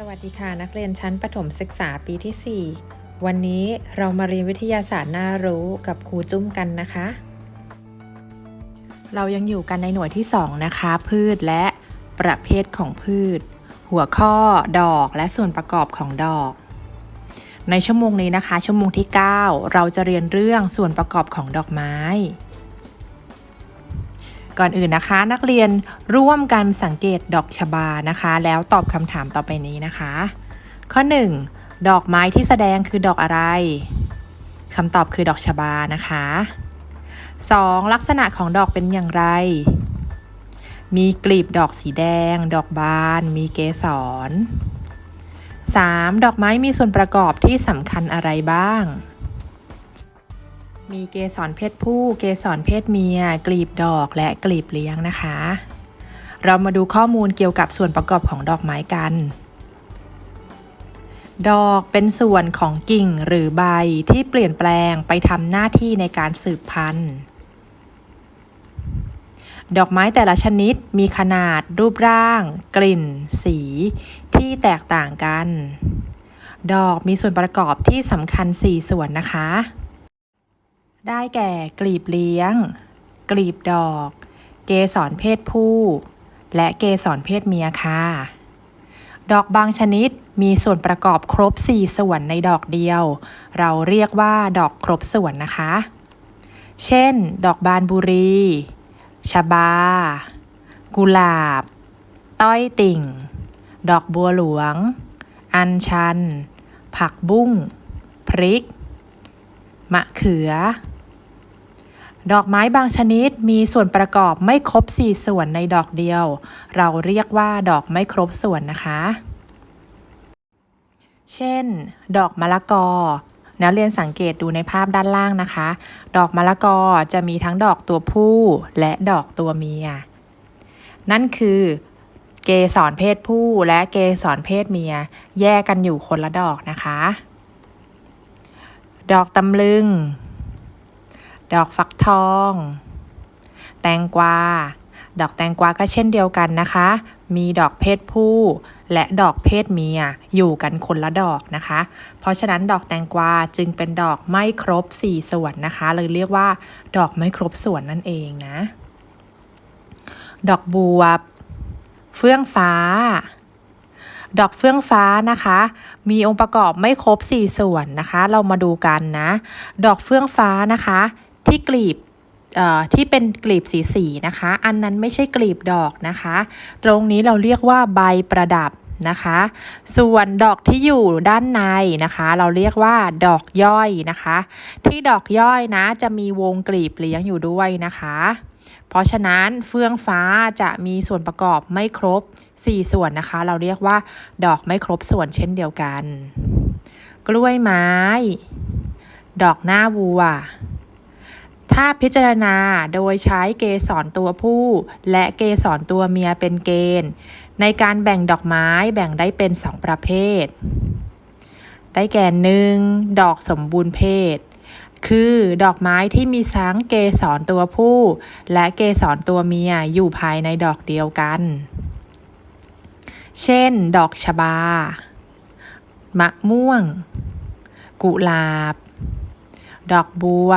สวัสดีค่ะ นักเรียนชั้นประถมศึกษาปีที่ 4 วันนี้เรามาเรียนวิทยาศาสตร์น่ารู้กับครูจุ้มกันนะคะ เรายังอยู่กันในหน่วยที่ 2 นะคะ พืชและประเภทของพืช หัวข้อดอกและส่วนประกอบของดอก ในชั่วโมงนี้นะคะ ชั่วโมงที่ 9 เราจะเรียนเรื่องส่วนประกอบของดอกไม้ ก่อนอื่นนะคะ นักเรียนร่วมกันสังเกตดอกชบานะคะ แล้วตอบคำถามต่อไปนี้นะคะ ข้อ 1 ดอกไม้ที่แสดงคือดอกอะไรคำตอบคือดอกชบานะคะ 2. ลักษณะของดอกเป็นอย่างไร มีกลีบดอกสีแดง ดอกบาน มีเกสร 3. ดอกไม้มีส่วนประกอบที่สำคัญอะไรบ้าง มีเกสรเพศผู้ เกสรเพศเมีย กลีบดอกและกลีบเลี้ยงนะคะ เรามาดูข้อมูลเกี่ยวกับส่วนประกอบของดอกไม้กัน ดอกเป็นส่วนของกิ่งหรือใบที่เปลี่ยนแปลงไปทำหน้าที่ในการสืบพันธุ์ ดอกไม้แต่ละชนิดมีขนาด รูปร่าง กลิ่น สี ที่แตกต่างกัน ดอกมีส่วนประกอบที่สำคัญ 4 ส่วนนะคะ ได้แก่กลีบเลี้ยง กลีบดอก เกสรเพศผู้ และเกสรเพศเมียค่ะ ดอกบางชนิดมีส่วนประกอบครบ 4 ส่วนในดอกเดียว เราเรียกว่าดอกครบส่วนนะคะ เช่น ดอกบานบุรี ชบา กุหลาบ ต้อยติ่ง ดอกบัวหลวง อัญชัน ผักบุ้ง พริก มะเขือ ดอกไม้บางชนิดมีส่วนประกอบไม่ครบ 4 ส่วนในดอกเดียว เราเรียกว่าดอกไม่ครบส่วนนะคะ เช่น ดอกมะละกอนักเรียนสังเกตดูในภาพด้านล่างนะคะ ดอกมะละกอจะมีทั้งดอกตัวผู้และดอกตัวเมีย นั่นคือเกสรเพศผู้และเกสรเพศเมีย แยกกันอยู่คนละดอกนะคะ ดอกตำลึง ดอกฟักทอง แตงกวา ดอกแตงกวาก็เช่นเดียวกันนะคะ มีดอกเพศผู้ และดอกเพศเมียอยู่กันคนละดอกนะคะ เพราะฉะนั้นดอกแตงกวาจึงเป็นดอกไม่ครบ 4 ส่วนนะคะเลยเรียกว่า ดอกไม่ครบส่วนนั่นเองนะ ดอกบัว เฟื่องฟ้าดอกเฟื่องฟ้านะคะ มีองค์ประกอบไม่ครบ 4 ส่วนนะคะ เรามาดูกันนะ ดอกเฟื่องฟ้านะคะ ที่กลีบที่เป็นกลีบสีสีนะคะ อันนั้นไม่ใช่กลีบดอกนะคะ ตรงนี้เราเรียกว่าใบประดับนะคะ ส่วนดอกที่อยู่ด้านในนะคะ เราเรียกว่าดอกย่อยนะคะ ที่ดอกย่อยนะจะมีวงกลีบเลี้ยงอยู่ด้วยนะคะ เพราะฉะนั้นเฟื่องฟ้าจะมีส่วนประกอบไม่ครบ 4 ส่วนนะคะ เราเรียกว่าดอกไม่ครบส่วนเช่นเดียวกัน กล้วยไม้ ดอกหน้าวัว ถ้าพิจารณาโดยใช้เกสรตัวผู้ และเกสรตัวเมียเป็นเกณฑ์ ในการแบ่งดอกไม้แบ่งได้เป็น 2 ประเภท ได้แก่หนึ่งดอกสมบูรณ์เพศ คือดอกไม้ที่มีทั้งเกสรตัวผู้ และเกสรตัวเมียอยู่ภายในดอกเดียวกัน เช่น ดอกชบา มะม่วง กุหลาบ ดอกบัว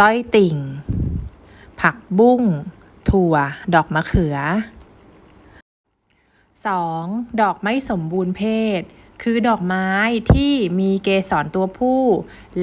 ต้อยติ่ง ผักบุ้ง ถั่ว ดอกมะเขือ 2. ดอกไม่สมบูรณ์เพศ คือดอกไม้ที่มีเกสรตัวผู้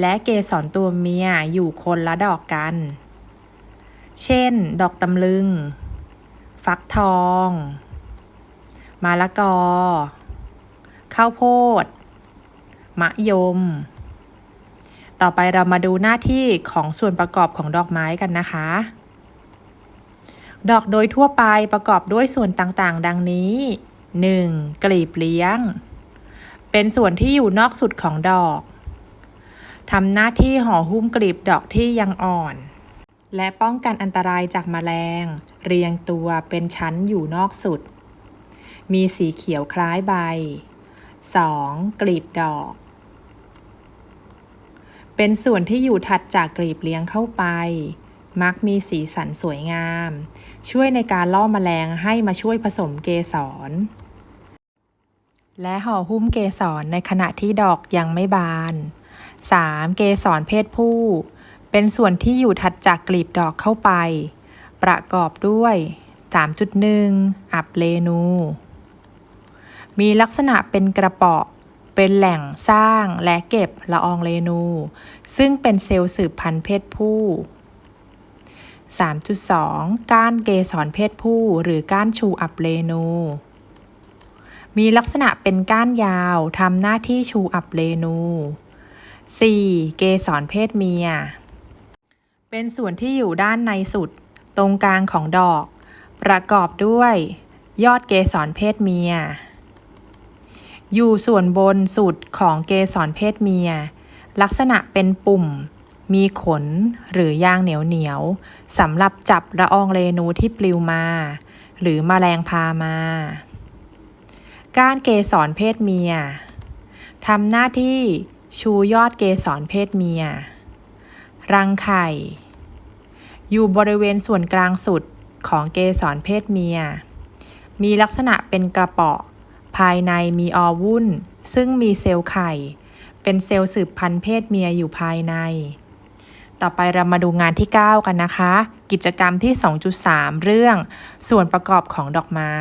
และเกสรตัวเมียอยู่คนละดอกกัน เช่น ดอกตำลึง ฟักทอง มะละกอ ข้าวโพด มะยม ต่อไปเรามาดูหน้าที่ของส่วนประกอบของดอกไม้กันนะคะ ดอกโดยทั่วไปประกอบด้วยส่วนต่างๆ ดังนี้ 1. กลีบเลี้ยง เป็นส่วนที่อยู่นอกสุดของดอกทำหน้าที่ห่อหุ้มกลีบดอกที่ยังอ่อน และป้องกันอันตรายจากแมลง เรียงตัวเป็นชั้นอยู่นอกสุด มีสีเขียวคล้ายใบ 2. กลีบดอก เป็นส่วนที่อยู่ถัดจากกลีบเลี้ยงเข้าไป มักมีสีสันสวยงาม ช่วยในการล่อแมลงให้มาช่วยผสมเกสร และห่อหุ้มเกสรในขณะที่ดอกยังไม่บาน 3. เกสรเพศผู้ เป็นส่วนที่อยู่ถัดจากกลีบดอกเข้าไป ประกอบด้วย 3.1 อับเลนู มีลักษณะเป็นกระเปาะ เป็นแหล่งสร้างและเก็บละอองเรนู ซึ่งเป็นเซลล์สืบพันธุ์เพศผู้ 3.2 ก้านเกสรเพศผู้หรือก้านชูอับเรนู มีลักษณะเป็นก้านยาวทำหน้าที่ชูอับเรนู 4. เกสรเพศเมีย เป็นส่วนที่อยู่ด้านในสุด ตรงกลางของดอก ประกอบด้วย ยอดเกสรเพศเมีย อยู่ส่วนบนสุดของเกสรเพศเมีย ลักษณะเป็นปุ่ม มีขนหรือยางเหนียวเหนียวสำหรับจับละอองเรนูที่ปลิวมา หรือมแมลงพามา ก้านเกสรเพศเมียทำหน้าที่ชูยอดเกสรเพศเมีย รังไข่ อยู่บริเวณส่วนกลางสุดของเกสรเพศเมีย มีลักษณะเป็นกระเปาะ ภายในมีอวุ่น ซึ่งมีเซลล์ไข่ เป็นเซลล์สืบพันธุ์เพศเมียอยู่ภายใน ต่อไปเรามาดูงานที่ 9 กันนะคะ กิจกรรมที่ 2.3 เรื่อง ส่วนประกอบของดอกไม้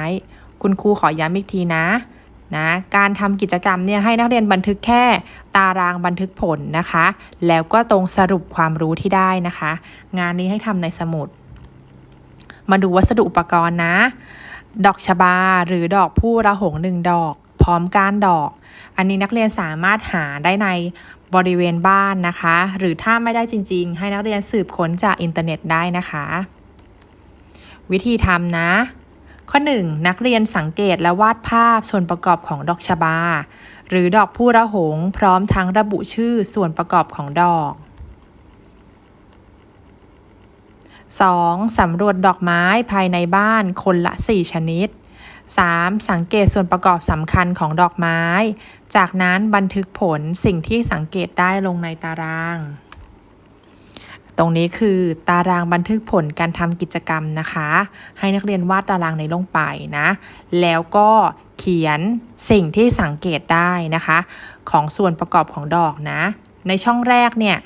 คุณครูขอย้ำอีกทีนะนะการทำกิจกรรมเนี่ยให้นักเรียนบันทึกแค่ตารางบันทึกผลนะคะ แล้วก็ตรงสรุปความรู้ที่ได้นะคะ งานนี้ให้ทำในสมุด มาดูวัสดุอุปกรณ์นะ ดอกชบา หรือดอกผู้ระหงหนึ่งดอก พร้อมก้านดอก อันนี้นักเรียนสามารถหาได้ในบริเวณบ้านนะคะ หรือถ้าไม่ได้จริง ๆ ให้นักเรียนสืบค้นจากอินเทอร์เน็ตได้นะคะ วิธีทำนะ ข้อ 1. นักเรียนสังเกตและวาดภาพส่วนประกอบของดอกชบา หรือดอกผู้ระหง พร้อมทั้งระบุชื่อส่วนประกอบของดอก 2. สำรวจดอกไม้ภายในบ้านคนละ 4 ชนิด 3. สังเกตส่วนประกอบสำคัญของดอกไม้ จากนั้นบันทึกผลสิ่งที่สังเกตได้ลงในตาราง ตรงนี้คือตารางบันทึกผลการทำกิจกรรมนะคะ ให้นักเรียนวาดตารางในลงไปนะ แล้วก็เขียนสิ่งที่สังเกตได้นะคะ ของส่วนประกอบของดอกนะ ในช่องแรกเนี่ย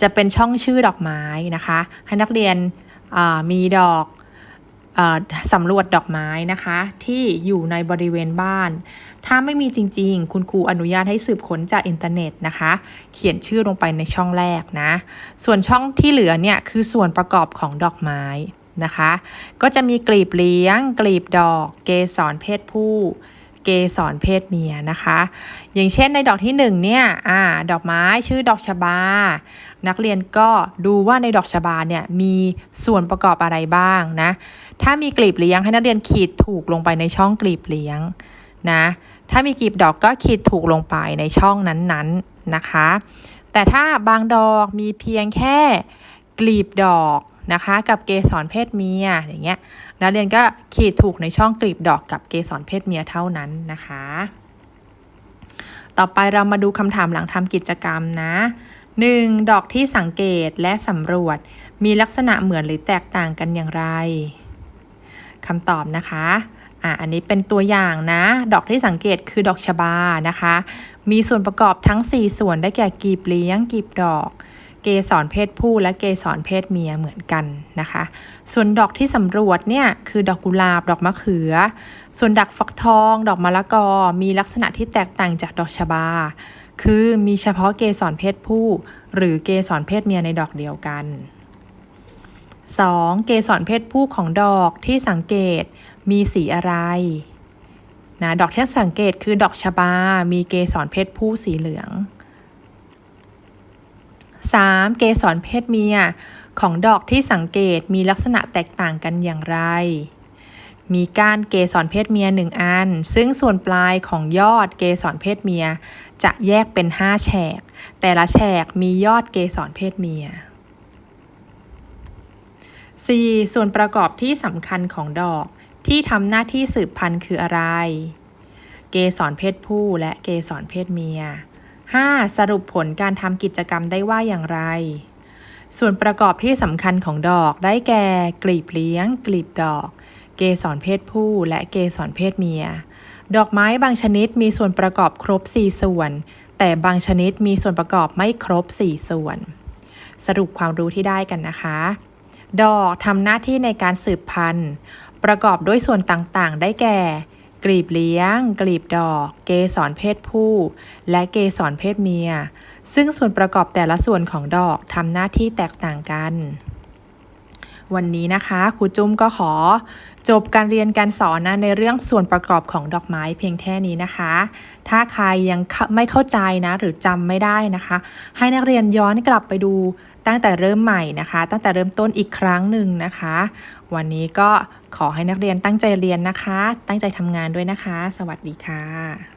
จะเป็นช่องชื่อดอกไม้นะคะ ให้นักเรียนมีดอกอสำรวจดอกไม้นะคะ ที่อยู่ในบริเวณบ้าน ถ้าไม่มีจริง ๆ คุณครูอนุญาตให้สืบค้นจากอินเทอร์เน็ตนะคะ เขียนชื่อลงไปในช่องแรกนะ ส่วนช่องที่เหลือเนี่ยคือส่วนประกอบของดอกไม้นะคะ ก็จะมีกลีบเลี้ยง กลีบดอก เกสรเพศผู้ เกสรเพศเมียนะคะ อย่างเช่นในดอกที่หนึ่งเนี่ยอ่าดอกไม้ชื่อดอกชบา นักเรียนก็ดูว่าในดอกชบาเนี่ยมีส่วนประกอบอะไรบ้างนะ ถ้ามีกลีบเลี้ยงให้นักเรียนขีดถูกลงไปในช่องกลีบเลี้ยงนะ ถ้ามีกลีบดอกก็ขีดถูกลงไปในช่องนั้นๆนนนะคะ แต่ถ้าบางดอกมีเพียงแค่กลีบดอก นะคะ กับเกสรเพศเมียอย่างเงี้ยนักเรียนก็ขีดถูกในช่องกลีบดอกกับเกสรเพศเมียเท่านั้นนะคะ ต่อไปเรามาดูคำถามหลังทำกิจกรรมนะ 1. ดอกที่สังเกตและสำรวจ มีลักษณะเหมือนหรือแตกต่างกันอย่างไรคำตอบนะคะอะอันนี้เป็นตัวอย่างนะ ดอกที่สังเกตคือดอกชบานะคะ มีส่วนประกอบทั้ง 4 ส่วนได้แก่กีบเลี้ยงกีบดอก เกสรเพศผู้และเกสรเพศเมียเหมือนกันนะคะ ส่วนดอกที่สำรวจเนี่ยคือดอกกุหลาบดอกมะเขือ ส่วนดักฟักทอง ดอกมะละกอ มีลักษณะที่แตกต่างจากดอกชบา คือมีเฉพาะเกสรเพศผู้ หรือเกสรเพศเมียในดอกเดียวกัน 2. เกสรเพศผู้ของดอกที่สังเกตมีสีอะไรนะดอกที่สังเกตคือดอกชบา มีเกสรเพศผู้สีเหลือง 3. เกสรเพศเมีย ของดอกที่สังเกตมีลักษณะแตกต่างกันอย่างไร มีก้านเกสรเพศเมียหนึ่งอัน ซึ่งส่วนปลายของยอดเกสรเพศเมีย จะแยกเป็น 5 แฉก แต่ละแฉกมียอดเกสรเพศเมีย 4. ส่วนประกอบที่สำคัญของดอกที่ทำหน้าที่สืบพันธุ์คืออะไร เกสรเพศผู้และเกสรเพศเมีย 5. สรุปผลการทำกิจกรรมได้ว่าอย่างไร ส่วนประกอบที่สำคัญของดอกได้แก่ กลีบเลี้ยง กลีบดอก เกสรเพศผู้และเกสรเพศเมีย ดอกไม้บางชนิดมีส่วนประกอบครบ 4 ส่วน แต่บางชนิดมีส่วนประกอบไม่ครบ 4 ส่วน สรุปความรู้ที่ได้กันนะคะ ดอกทำหน้าที่ในการสืบพันธุ์ ประกอบด้วยส่วนต่างๆ ได้แก่ กลีบเลี้ยง กลีบดอก เกสรเพศผู้ และเกสรเพศเมีย ซึ่งส่วนประกอบแต่ละส่วนของดอกทำหน้าที่แตกต่างกัน วันนี้นะคะครูจุ้มก็ขอ จบการเรียนการสอนนะในเรื่องส่วนประกอบของดอกไม้เพียงแค่นี้นะคะ ถ้าใครยังไม่เข้าใจนะ หรือจำไม่ได้นะคะ ให้นักเรียนย้อนกลับไปดูตั้งแต่เริ่มใหม่นะคะ ตั้งแต่เริ่มต้นอีกครั้งหนึ่งนะคะ วันนี้ก็ขอให้นักเรียนตั้งใจเรียนนะคะ ตั้งใจทำงานด้วยนะคะ สวัสดีค่ะ